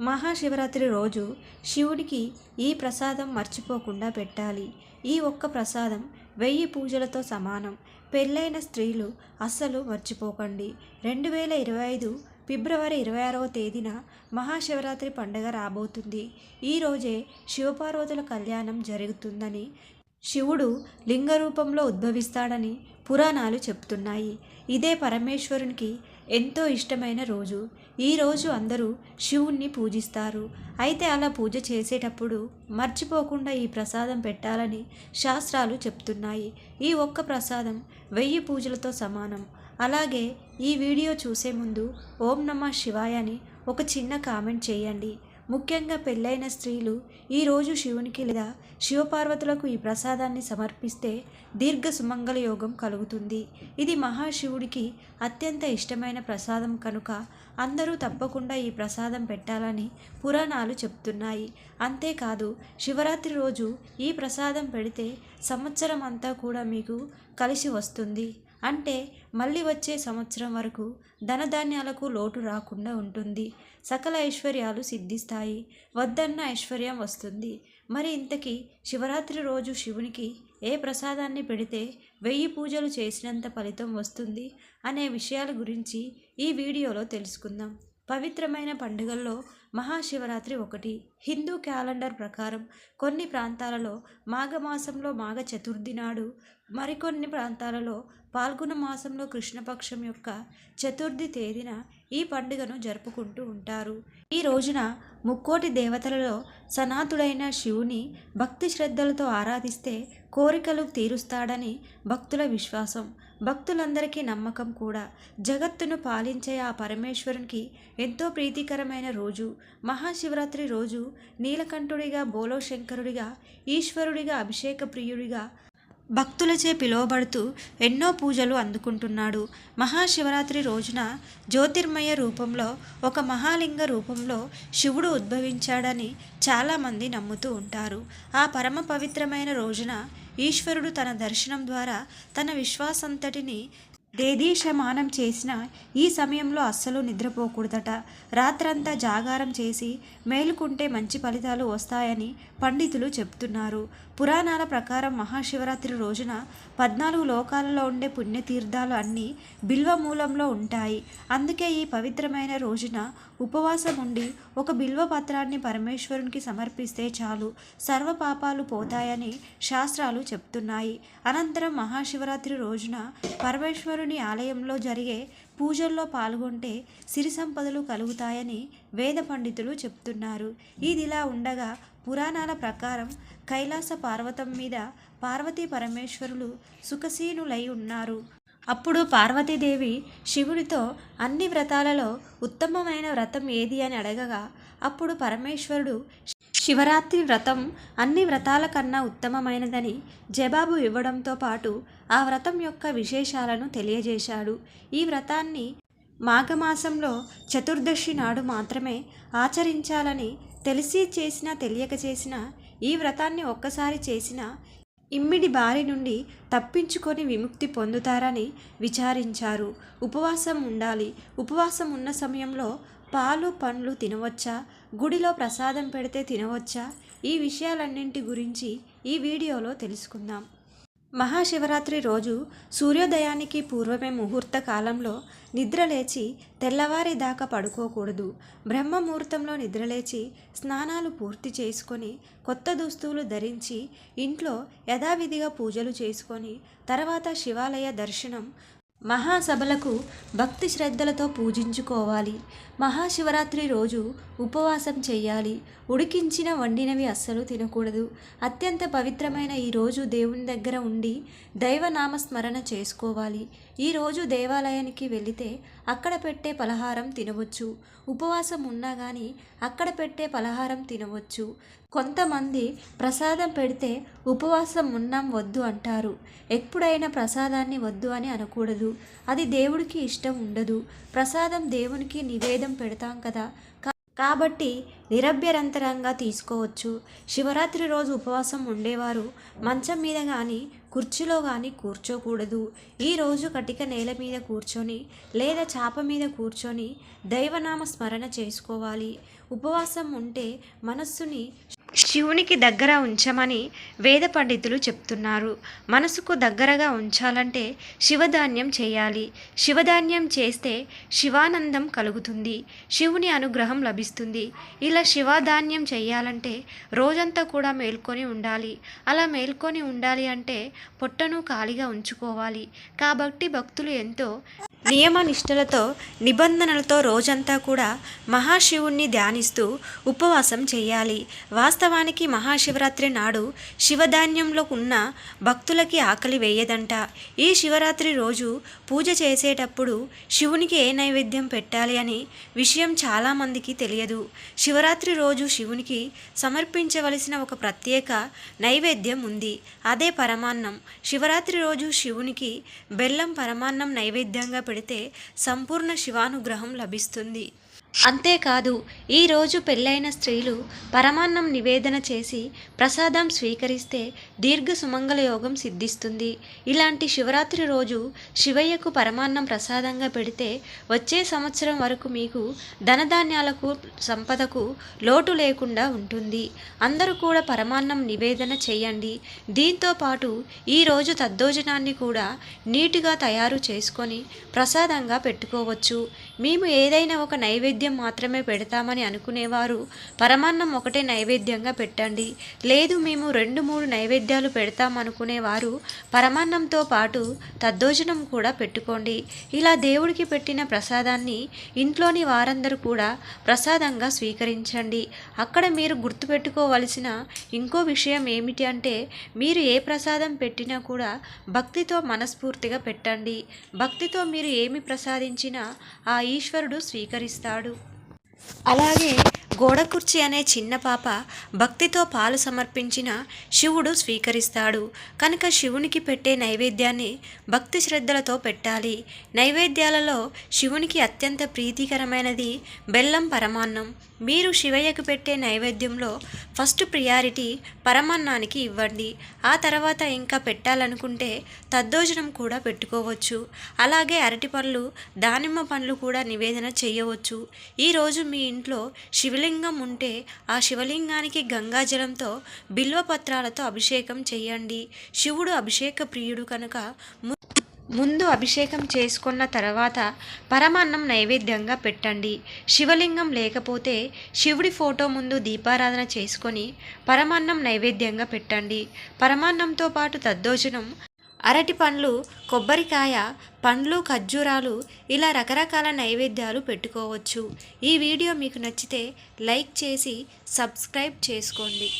మహాశివరాత్రి రోజు శివుడికి ఈ ప్రసాదం మర్చిపోకుండా పెట్టాలి. ఈ ఒక్క ప్రసాదం వెయ్యి పూజలతో సమానం. పెళ్ళైన స్త్రీలు అస్సలు మర్చిపోకండి. రెండు వేల ఇరవై ఐదు ఫిబ్రవరి ఇరవై ఆరవ తేదీన మహాశివరాత్రి పండుగ రాబోతుంది. ఈ రోజే శివపార్వతుల కళ్యాణం జరుగుతుందని శివుడు లింగ రూపంలో ఉద్భవిస్తాడని పురాణాలు చెప్తున్నాయి. ఇదే పరమేశ్వరునికి ఎంతో ఇష్టమైన రోజు. ఈ రోజు అందరూ శివుణ్ణి పూజిస్తారు. అయితే అలా పూజ చేసేటప్పుడు మర్చిపోకుండా ఈ ప్రసాదం పెట్టాలని శాస్త్రాలు చెప్తున్నాయి. ఈ ఒక్క ప్రసాదం వెయ్యి పూజలతో సమానం. అలాగే ఈ వీడియో చూసే ముందు ఓం నమ శివాయ అని ఒక చిన్న కామెంట్ చేయండి. ముఖ్యంగా పెళ్ళైన స్త్రీలు ఈరోజు శివునికి లేదా శివపార్వతులకు ఈ ప్రసాదాన్ని సమర్పిస్తే దీర్ఘ సుమంగళ యోగం కలుగుతుంది. ఇది మహాశివుడికి అత్యంత ఇష్టమైన ప్రసాదం కనుక అందరూ తప్పకుండా ఈ ప్రసాదం పెట్టాలని పురాణాలు చెప్తున్నాయి అంతేకాదు శివరాత్రి రోజు ఈ ప్రసాదం పెడితే సంవత్సరం అంతా కూడా మీకు కలిసి వస్తుంది. అంటే మళ్ళీ వచ్చే సంవత్సరం వరకు ధనధాన్యాలకు లోటు రాకుండా ఉంటుంది. సకల ఐశ్వర్యాలు సిద్ధిస్తాయి. వద్దన్న ఐశ్వర్యం వస్తుంది. మరి ఇంతకీ శివరాత్రి రోజు శివునికి ఏ ప్రసాదాన్ని పెడితే వెయ్యి పూజలు చేసినంత ఫలితం వస్తుంది అనే విషయాల గురించి ఈ వీడియోలో తెలుసుకుందాం. పవిత్రమైన పండుగల్లో మహాశివరాత్రి ఒకటి. హిందూ క్యాలెండర్ ప్రకారం కొన్ని ప్రాంతాలలో మాఘమాసంలో మాఘ చతుర్థి నాడు మరికొన్ని ప్రాంతాలలో పాల్గొన మాసంలో కృష్ణపక్షం యొక్క చతుర్థి తేదీన ఈ పండుగను జరుపుకుంటూ ఉంటారు. ఈ రోజున ముక్కోటి దేవతలలో సనాతుడైన శివుని భక్తి శ్రద్ధలతో ఆరాధిస్తే కోరికలు తీరుస్తాడని భక్తుల విశ్వాసం. భక్తులందరికీ నమ్మకం కూడా. జగత్తును పాలించే ఆ పరమేశ్వరునికి ఎంతో ప్రీతికరమైన రోజు. మహాశివరాత్రి రోజు నీలకంఠుడిగా బోలోశంకరుడిగా ఈశ్వరుడిగా అభిషేక ప్రియుడిగా భక్తులచే పిలువబడుతూ ఎన్నో పూజలు అందుకుంటున్నాడు. మహాశివరాత్రి రోజున జ్యోతిర్మయ రూపంలో ఒక మహాలింగ రూపంలో శివుడు ఉద్భవించాడని చాలామంది నమ్ముతూ ఉంటారు. ఆ పరమ పవిత్రమైన రోజున ఈశ్వరుడు తన దర్శనం ద్వారా తన విశ్వాసంతటిని దేదీశమానం చేసిన ఈ సమయంలో అస్సలు నిద్రపోకూడదట. రాత్రంతా జాగారం చేసి మేలుకుంటే మంచి ఫలితాలు వస్తాయని పండితులు చెప్తున్నారు పురాణాల ప్రకారం మహాశివరాత్రి రోజున పద్నాలుగు లోకాలలో ఉండే పుణ్యతీర్థాలు అన్నీ బిల్వమూలంలో ఉంటాయి. అందుకే ఈ పవిత్రమైన రోజున ఉపవాసం ఉండి ఒక బిల్వ పత్రాన్ని పరమేశ్వరునికి సమర్పిస్తే చాలు. సర్వ పాపాలు పోతాయని శాస్త్రాలు చెప్తున్నాయి. అనంతరం మహాశివరాత్రి రోజున పరమేశ్వరు పరమేశ్వరుని ఆలయంలో జరిగే పూజల్లో పాల్గొంటే సిరి సంపదలు కలుగుతాయని వేద పండితులు చెప్తున్నారు. ఇదిలా ఉండగా పురాణాల ప్రకారం కైలాస పార్వతం మీద పార్వతీ పరమేశ్వరులు సుఖసీనులై ఉన్నారు. అప్పుడు పార్వతీదేవి శివుడితో అన్ని వ్రతాలలో ఉత్తమమైన వ్రతం ఏది అని అడగగా అప్పుడు పరమేశ్వరుడు శివరాత్రి వ్రతం అన్ని వ్రతాల కన్నా ఉత్తమమైనదని జవాబు ఇవ్వడంతో పాటు ఆ వ్రతం యొక్క విశేషాలను తెలియజేశాడు. ఈ వ్రతాన్ని మాఘమాసంలో చతుర్దశి నాడు మాత్రమే ఆచరించాలని తెలిసి చేసినా తెలియక చేసినా ఈ వ్రతాన్ని ఒక్కసారి చేసిన ఇమ్మిడి బారి నుండి తప్పించుకొని విముక్తి పొందుతారని విచారించారు. ఉపవాసం ఉండాలి. ఉపవాసం ఉన్న సమయంలో పాలు పండ్లు తినవచ్చా? గుడిలో ప్రసాదం పెడితే తినవచ్చా? ఈ విషయాలన్నింటి గురించి ఈ వీడియోలో తెలుసుకుందాం. మహాశివరాత్రి రోజు సూర్యోదయానికి పూర్వమే ముహూర్త కాలంలో నిద్రలేచి తెల్లవారి దాకా పడుకోకూడదు. బ్రహ్మముహూర్తంలో నిద్రలేచి స్నానాలు పూర్తి చేసుకొని కొత్త దుస్తులు ధరించి ఇంట్లో యథావిధిగా పూజలు చేసుకొని తర్వాత శివాలయ దర్శనం మహాసభలకు భక్తి శ్రద్ధలతో పూజించుకోవాలి. మహాశివరాత్రి రోజు ఉపవాసం చేయాలి. ఉడికించిన వండినవి అస్సలు తినకూడదు. అత్యంత పవిత్రమైన ఈ రోజు దేవుని దగ్గర ఉండి దైవనామస్మరణ చేసుకోవాలి. ఈరోజు దేవాలయానికి వెళితే అక్కడ పెట్టే పలహారం తినవచ్చు. ఉపవాసం ఉన్నా కానీ అక్కడ పెట్టే పలహారం తినవచ్చు. కొంతమంది ప్రసాదం పెడితే ఉపవాసం ఉన్నాం వద్దు అంటారు. ఎప్పుడైనా ప్రసాదాన్ని వద్దు అని అనకూడదు. అది దేవుడికి ఇష్టం ఉండదు. ప్రసాదం దేవునికి నివేదం పెడతాం కదా. కాబట్టి నిరభ్యరంతరంగా తీసుకోవచ్చు. శివరాత్రి రోజు ఉపవాసం ఉండేవారు. మంచం మీద కానీ కుర్చీలో కానీ కూర్చోకూడదు. ఈ రోజు కటిక నేల మీద కూర్చొని లేదా చాప మీద కూర్చొని దైవనామ స్మరణ చేసుకోవాలి. ఉపవాసం ఉంటే మనస్సుని శివునికి దగ్గర ఉంచమని వేద పండితులు చెప్తున్నారు. మనసుకు దగ్గరగా ఉంచాలంటే శివధాన్యం చేయాలి. శివధాన్యం చేస్తే శివానందం కలుగుతుంది. శివుని అనుగ్రహం లభిస్తుంది. ఇలా శివధాన్యం చేయాలంటే రోజంతా కూడా మేల్కొని ఉండాలి. అలా మేల్కొని ఉండాలి అంటే పొట్టను ఖాళీగా ఉంచుకోవాలి. కాబట్టి భక్తులు ఎంతో నియమ నిష్ఠలతో నిబంధనలతో రోజంతా కూడా మహాశివుణ్ణి ధ్యానిస్తూ ఉపవాసం చేయాలి. వాస్తవానికి మహాశివరాత్రి నాడు శివధాన్యంలో ఉన్న భక్తులకి ఆకలి వేయదంట. ఈ శివరాత్రి రోజు పూజ చేసేటప్పుడు శివునికి ఏ నైవేద్యం పెట్టాలి అని విషయం చాలామందికి తెలియదు. శివరాత్రి రోజు శివునికి సమర్పించవలసిన ఒక ప్రత్యేక నైవేద్యం ఉంది. అదే పరమాన్నం. శివరాత్రి రోజు శివునికి బెల్లం పరమాన్నం నైవేద్యంగా పెడితే సంపూర్ణ శివానుగ్రహం లభిస్తుంది. అంతేకాదు ఈరోజు పెళ్ళైన స్త్రీలు పరమాన్నం నివేదన చేసి ప్రసాదం స్వీకరిస్తే దీర్ఘ సుమంగళ యోగం సిద్ధిస్తుంది. ఇలాంటి శివరాత్రి రోజు శివయ్యకు పరమాన్నం ప్రసాదంగా పెడితే వచ్చే సంవత్సరం వరకు మీకు ధనధాన్యాలకు సంపదకు లోటు లేకుండా ఉంటుంది. అందరూ కూడా పరమాన్నం నివేదన చేయండి. దీంతో పాటు ఈరోజు తద్దోజనాన్ని కూడా నీటుగా తయారు చేసుకొని ప్రసాదంగా పెట్టుకోవచ్చు. మేము ఏదైనా ఒక నైవేద్యం మాత్రమే పెడతామని అనుకునేవారు. పరమాన్నం ఒకటే నైవేద్యంగా పెట్టండి. లేదు మేము రెండు మూడు నైవేద్యాలు పెడతాం అనుకునేవారు పరమాన్నంతో పాటు తద్దోజనం కూడా పెట్టుకోండి. ఇలా దేవుడికి పెట్టిన ప్రసాదాన్ని ఇంట్లోని వారందరూ కూడా ప్రసాదంగా స్వీకరించండి. అక్కడ మీరు గుర్తుపెట్టుకోవలసిన ఇంకో విషయం ఏమిటి అంటే మీరు ఏ ప్రసాదం పెట్టినా కూడా భక్తితో మనస్ఫూర్తిగా పెట్టండి. భక్తితో మీరు ఏమి ప్రసాదించినా ఆ ఈశ్వరుడు స్వీకరిస్తాడు. అలాగే గోడ కుర్చీ అనే చిన్న పాప భక్తితో పాలు సమర్పించిన శివుడు స్వీకరిస్తాడు. కనుక శివునికి పెట్టే నైవేద్యాన్ని భక్తి శ్రద్ధలతో పెట్టాలి. నైవేద్యాలలో శివునికి అత్యంత ప్రీతికరమైనది బెల్లం పరమాన్నం. మీరు శివయ్యకు పెట్టే నైవేద్యంలో ఫస్ట్ ప్రియారిటీ పరమాన్నానికి ఇవ్వండి. ఆ తర్వాత ఇంకా పెట్టాలనుకుంటే తద్దోజనం కూడా పెట్టుకోవచ్చు. అలాగే అరటి పండ్లు దానిమ్మ పండ్లు కూడా నివేదన చేయవచ్చు. ఈరోజు మీ ఇంట్లో శివలింగ ఉంటే ఆ శివలింగానికి గంగాజలంతో బిల్వపత్రాలతో అభిషేకం చేయండి. శివుడు అభిషేక ప్రియుడు కనుక ముందు అభిషేకం చేసుకున్న తర్వాత పరమాన్నం నైవేద్యంగా పెట్టండి. శివలింగం లేకపోతే శివుడి ఫోటో ముందు దీపారాధన చేసుకొని పరమాన్నం నైవేద్యంగా పెట్టండి. పరమాన్నంతో పాటు తద్దోజనం అరటి పండ్లు కొబ్బరికాయ పండ్లు ఖర్జూరాలు ఇలా రకరకాల నైవేద్యాలు పెట్టుకోవచ్చు. ఈ వీడియో మీకు నచ్చితే లైక్ చేసి సబ్స్క్రైబ్ చేసుకోండి.